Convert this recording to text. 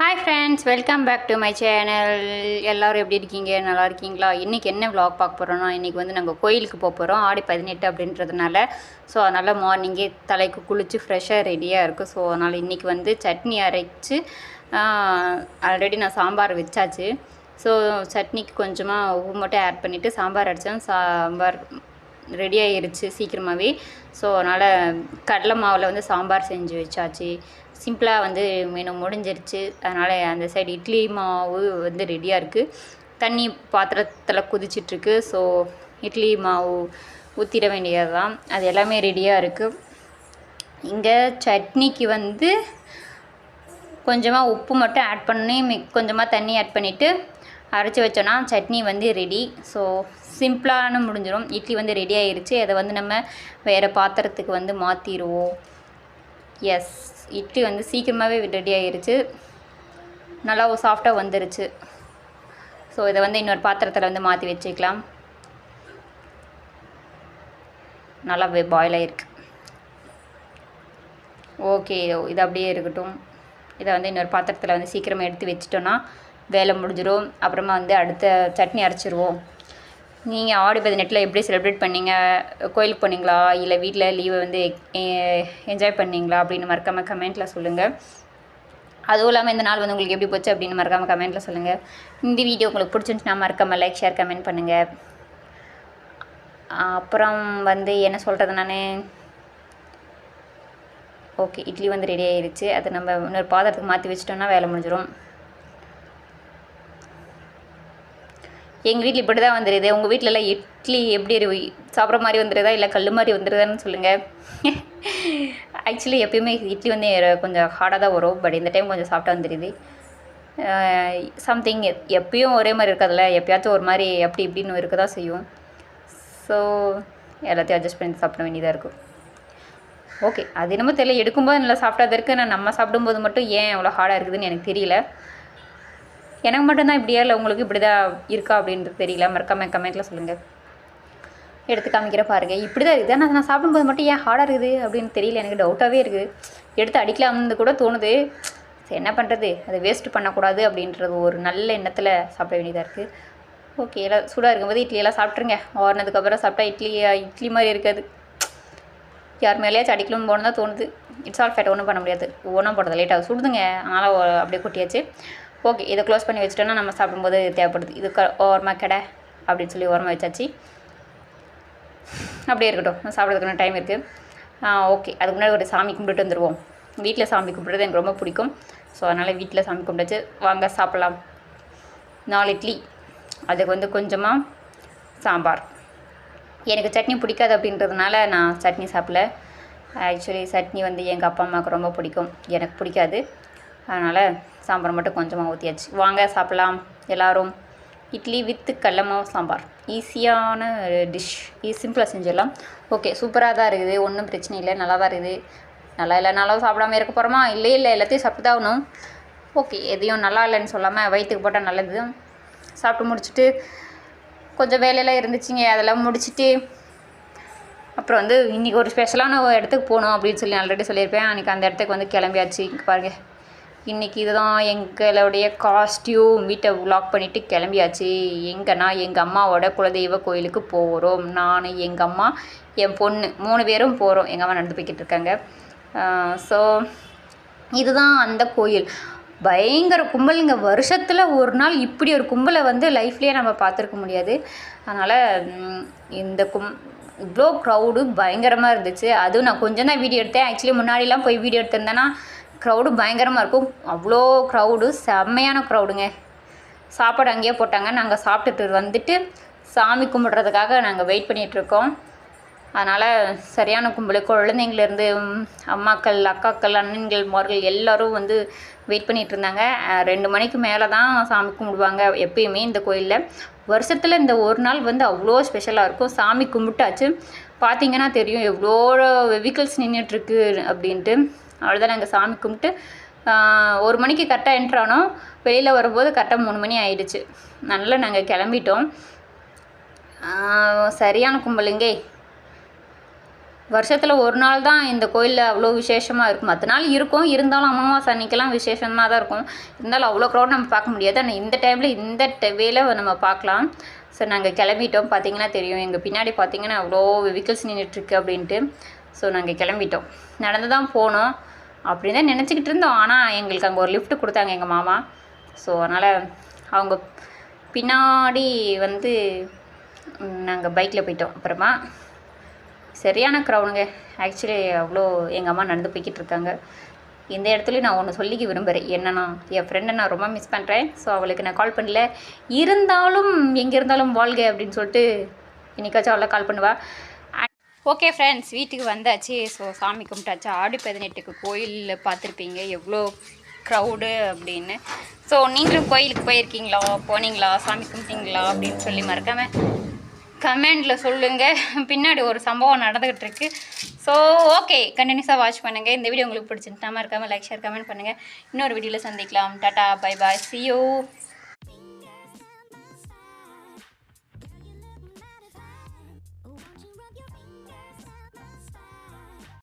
Hi friends welcome back to my channel எல்லோரும் எப்படி இருக்கீங்க? நல்லா இருக்கீங்களா? இன்றைக்கி என்ன வ்ளாக் பார்க்க போகிறோன்னா இன்றைக்கி வந்து நாங்கள் கோயிலுக்கு போக போகிறோம் ஆடி பதினெட்டு அப்படின்றதுனால. ஸோ அதனால் மார்னிங்கே தலைக்கு குளித்து ஃப்ரெஷ்ஷாக ரெடியாக இருக்குது ஸோ அதனால் இன்றைக்கி வந்து சட்னி அரைச்சி ஆல்ரெடி நான் சாம்பார் வச்சாச்சு. ஸோ சட்னிக்கு கொஞ்சமாக உப்பு மட்டும் ஆட் பண்ணிவிட்டு சாம்பார் அடித்தேன் சாம்பார் ரெடி ஆகிருச்சு சீக்கிரமாகவே ஸோ அதனால் கடலை மாவில் வந்து சாம்பார் செஞ்சு வச்சாச்சு. சிம்பிளாக வந்து மெனு முடிஞ்சிருச்சு. அதனால் அந்த சைடு இட்லி மாவு வந்து ரெடியாக இருக்குது தண்ணி பாத்திரத்தில் குதிச்சிட்ருக்கு ஸோ இட்லி மாவு ஊற்றிட வேண்டியது தான் அது எல்லாமே ரெடியாக இருக்குது இங்கே சட்னிக்கு வந்து கொஞ்சமாக உப்பு மட்டும் ஆட் பண்ணி மிக் கொஞ்சமாக தண்ணி ஆட் பண்ணிவிட்டு அரைச்சி வச்சோன்னா சட்னி வந்து ரெடி. ஸோ சிம்பிளான முடிஞ்சிடும் இட்லி வந்து ரெடி ஆகிருச்சு அதை வந்து நம்ம வேறு பாத்திரத்துக்கு வந்து மாற்றிடுவோம் எஸ் இட்லி வந்து சீக்கிரமாகவே ரெடி ஆகிருச்சு நல்லா சாஃப்டாக வந்துருச்சு. ஸோ இதை வந்து இன்னொரு பாத்திரத்தில் வந்து மாற்றி வச்சுக்கலாம். நல்லா பாயில் ஆகிருக்கு ஓகே இது அப்படியே இருக்கட்டும். இதை வந்து இன்னொரு பாத்திரத்தில் வந்து சீக்கிரமாக எடுத்து வச்சிட்டோன்னா வேலை முடிஞ்சிடும் அப்புறமா வந்து அடுத்த சட்னி அரைச்சிருவோம். நீங்கள் ஆடி பதினெட்டில் எப்படி செலிப்ரேட் பண்ணீங்க? கோயிலுக்கு போனீங்களா? இல்லை வீட்டில் லீவை வந்து என்ஜாய் பண்ணீங்களா? அப்படின்னு மறக்காமல் கமெண்ட்டில் சொல்லுங்கள் அதுவும் இல்லாமல் இந்த நாள் வந்து உங்களுக்கு எப்படி போச்சு அப்படின்னு மறக்காமல் கமெண்ட்டில் சொல்லுங்கள் இந்த வீடியோ உங்களுக்கு பிடிச்சிருந்துச்சுன்னா மறக்காமல் லைக் ஷேர் கமெண்ட் பண்ணுங்கள் அப்புறம் வந்து என்ன சொல்கிறது நான்? ஓகே இட்லி வந்து ரெடி ஆயிருச்சு. அதை நம்ம இன்னொரு பாத்திரத்துக்கு மாற்றி வச்சிட்டோம்னா வேலை முடிஞ்சிடும் எங்கள் வீட்டில் இப்படி தான் வந்துடுது உங்கள் வீட்டிலலாம் இட்லி எப்படி சாப்பிட்ற மாதிரி வந்துடுதா இல்லை கல் மாதிரி வந்துடுதான்னு சொல்லுங்கள் ஆக்சுவலி எப்பயுமே இட்லி வந்து கொஞ்சம் ஹார்டாக தான் வரும். பட் இந்த டைம் கொஞ்சம் சாப்பிட்டா வந்துடுது சம்திங் எப்பயும் ஒரே மாதிரி இருக்காதுல்ல? எப்பயாச்சும் ஒரு மாதிரி அப்படி இப்படின்னு இருக்க தான் செய்யும். ஸோ எல்லாத்தையும் அட்ஜஸ்ட் பண்ணி சாப்பிட வேண்டியதாக இருக்கும். ஓகே அது என்னமோ தெரியல. எடுக்கும்போது நல்லா சாஃப்டாக தான் இருக்குது நான் நம்ம சாப்பிடும்போது மட்டும் ஏன் அவ்வளோ ஹார்டாக இருக்குதுன்னு எனக்கு தெரியல. எனக்கு மட்டும்தான் இப்படியா? இல்லை உங்களுக்கு இப்படி தான் இருக்கா அப்படின்றது தெரியல. மறக்காம கமெண்ட்டில் சொல்லுங்கள் எடுத்து காமிக்கிற பாருங்கள் இப்படி தான் இருக்குது ஆனால் நான் சாப்பிடும்போது மட்டும் ஏன் ஹார்டாக இருக்குது அப்படின்னு தெரியல. எனக்கு டவுட்டாகவே இருக்குது. எடுத்து அடிக்கலாம்னு கூட தோணுது. சரி என்ன பண்ணுறது அதை வேஸ்ட் பண்ணக்கூடாது அப்படின்றது ஒரு நல்ல எண்ணத்தில் சாப்பிட வேண்டியதாக இருக்குது ஓகே எல்லாம் சூடாக இருக்கும்போது இட்லியெல்லாம் சாப்பிட்ருங்க ஓடினதுக்கப்புறம் சாப்பிட்டா இட்லி இட்லி மாதிரி இருக்காது. யார் மேலேயாச்சும் அடிக்கணும்னு போன தான் தோணுது. இட்ஸ் ஆல் ஃபேட் ஒன்றும் பண்ண முடியாது. ஒன்றும் போடுறது லேட்டாக சுடுதுங்க. அதனால் அப்படியே கொட்டியாச்சு. ஓகே இதை க்ளோஸ் பண்ணி வச்சிட்டோன்னா நம்ம சாப்பிடும்போது தேவைப்படுது. இது க ஓரமாக கடை அப்படின்னு சொல்லி ஓரமாக வச்சாச்சு. அப்படியே இருக்கட்டும். சாப்பிட்றதுக்கு டைம் இருக்குது ஓகே. அதுக்கு முன்னாடி ஒரு சாமி கும்பிட்டு வந்துடுவோம் வீட்டில் சாமி கும்பிட்றது எனக்கு ரொம்ப பிடிக்கும். ஸோ அதனால் வீட்டில் சாமி கும்பிட்டாச்சு. வாங்க சாப்பிட்லாம். நாலு இட்லி. அதுக்கு வந்து கொஞ்சமாக சாம்பார். எனக்கு சட்னி பிடிக்காது அப்படின்றதுனால நான் சட்னி சாப்பிடல. ஆக்சுவலி சட்னி வந்து எங்கள் அப்பா அம்மாவுக்கு ரொம்ப பிடிக்கும். எனக்கு பிடிக்காது. அதனால் சாம்பார் மட்டும் கொஞ்சமாக ஊற்றியாச்சு வாங்க சாப்பிட்லாம். எல்லோரும் இட்லி வித்து கடலமாவு சாம்பார். ஈஸியான டிஷ் ஈ சிம்பிளாக செஞ்சிடலாம். ஓகே சூப்பராக தான் இருக்குது. ஒன்றும் பிரச்சனை இல்லை. நல்லா தான் இருக்குது. நல்லா இல்லைனாலும் சாப்பிடாம இருக்க போகிறோமா இல்லை இல்லை. எல்லாத்தையும் சாப்பிட்டு தான் ஆகணும். ஓகே எதையும் நல்லா இல்லைன்னு சொல்லாமல் வயிற்றுக்கு போட்டால் நல்லது. சாப்பிட்டு முடிச்சுட்டு கொஞ்சம் வேலையெல்லாம் இருந்துச்சுங்க. அதெல்லாம் முடிச்சுட்டு அப்புறம் வந்து இன்றைக்கி ஒரு ஸ்பெஷலான ஒரு இடத்துக்கு போகணும் அப்படின்னு சொல்லி ஆல்ரெடி சொல்லியிருப்பேன். அன்றைக்கி அந்த இடத்துக்கு வந்து கிளம்பியாச்சு. இங்கே பாருங்கள் இன்றைக்கி இதுதான் எங்களுடைய காஸ்டியூம் வீட்டை வ்ளாக் பண்ணிவிட்டு கிளம்பியாச்சு. எங்கன்னா எங்கள் அம்மாவோட குலதெய்வ கோயிலுக்கு போகிறோம் நான் எங்கள் அம்மா என் பொண்ணு மூணு பேரும் போகிறோம் எங்கள் அம்மா நடந்து போய்கிட்டு இருக்காங்க. ஸோ இதுதான் அந்த கோயில். பயங்கர கும்பலுங்க. வருஷத்தில் ஒரு நாள் இப்படி ஒரு கும்பலை வந்து லைஃப்லேயே நம்ம பார்த்துருக்க முடியாது. அதனால் இந்த கும் இவ்வளோ க்ரௌடு பயங்கரமாக இருந்துச்சு. அதுவும் நான் கொஞ்சம் தான் வீடியோ எடுத்தேன். ஆக்சுவலி முன்னாடிலாம் போய் வீடியோ எடுத்திருந்தேன்னா க்ரௌடு பயங்கரமாக இருக்கும். அவ்வளோ க்ரௌடு செம்மையான க்ரௌடுங்க சாப்பாடு அங்கேயே போட்டாங்க. நாங்கள் சாப்பிட்டுட்டு வந்துட்டு சாமி கும்பிட்றதுக்காக நாங்கள் வெயிட் பண்ணிகிட்ருக்கோம் அதனால் சரியான கும்பல். குழந்தைங்கள்லேருந்து அம்மாக்கள் அக்காக்கள் அண்ணன்கள் மார்கள் எல்லோரும் வந்து வெயிட் பண்ணிகிட்டு இருந்தாங்க. ரெண்டு மணிக்கு மேலே தான் சாமி கும்பிடுவாங்க எப்பயுமே இந்த கோயிலில். வருஷத்தில் இந்த ஒரு நாள் வந்து அவ்வளோ ஸ்பெஷலாக இருக்கும். சாமி கும்பிட்டாச்சு. பார்த்தீங்கன்னா தெரியும் எவ்வளோ வெஹிக்கிள்ஸ் நின்றுட்டுருக்கு அப்படின்ட்டு. அவ்வளோதான் நாங்கள் சாமி கும்பிட்டு ஒரு மணிக்கு கரெக்டாக என்ட்ரானோம் வெளியில் வரும்போது கரெக்டாக மூணு மணி ஆயிடுச்சு. நல்லா நாங்கள் கிளம்பிட்டோம். சரியான கும்பலுங்கே. வருஷத்தில் ஒரு நாள் தான் இந்த கோயிலில் அவ்வளோ விசேஷமாக இருக்கும். மற்ற நாள் இருக்கும். இருந்தாலும் அமாவாசை அன்னைக்கெல்லாம் விசேஷமாக தான் இருக்கும். இருந்தாலும் அவ்வளோ க்ரௌட் நம்ம பார்க்க முடியாது. ஆனால் இந்த டைமில் இந்த வேலை நம்ம பார்க்கலாம். ஸோ நாங்கள் கிளம்பிட்டோம். பார்த்தீங்கன்னா தெரியும். எங்கள் பின்னாடி பார்த்தீங்கன்னா அவ்வளோ வெஹிக்கிள்ஸ் நின்றுட்டுருக்கு அப்படின்ட்டு. ஸோ நாங்கள் கிளம்பிட்டோம். நடந்து தான் போனோம். அப்படி தான் நினச்சிக்கிட்டு இருந்தோம். ஆனால் எங்களுக்கு அங்கே ஒரு லிஃப்ட் கொடுத்தாங்க எங்கள் மாமா. ஸோ அதனால் அவங்க பின்னாடி வந்து நாங்கள் பைக்கில் போயிட்டோம். அப்புறமா சரியான க்ரௌடுங்க ஆக்சுவலி அவ்வளோ எங்கள் அம்மா நடந்து போய்கிட்டு இருக்காங்க. இந்த இடத்துலையும் நான் ஒன்று சொல்லிக்க விரும்புகிறேன் என்னன்னா என் ஃப்ரெண்டை நான் ரொம்ப மிஸ் பண்ணுறேன் ஸோ அவளுக்கு நான் கால் பண்ணல. இருந்தாலும் எங்கே இருந்தாலும் வாழ்க அப்படின்னு சொல்லிட்டு இன்றைக்காச்சும் அவளை கால் பண்ணுவாள் ஓகே ஃப்ரெண்ட்ஸ் வீட்டுக்கு வந்தாச்சு. ஸோ சாமி கும்பிட்டாச்சு. ஆடி பதினெட்டுக்கு கோயிலில் பார்த்துருப்பீங்க. எவ்வளோ க்ரௌடு அப்படின்னு. ஸோ நீங்களும் கோயிலுக்கு போயிருக்கீங்களா? போனீங்களா? சாமி கும்பிட்டீங்களா? அப்படின்னு சொல்லி மறக்காமல் கமெண்டில் சொல்லுங்கள் பின்னாடி ஒரு சம்பவம் நடந்துகிட்டு இருக்கு ஸோ ஓகே கண்டினியூஸாக வாட்ச் பண்ணுங்கள் இந்த வீடியோ உங்களுக்கு பிடிச்சிருந்தா மறக்காமல் லைக் ஷேர் கமெண்ட் பண்ணுங்கள் இன்னொரு வீடியோவில் சந்திக்கலாம். Tata bye bye see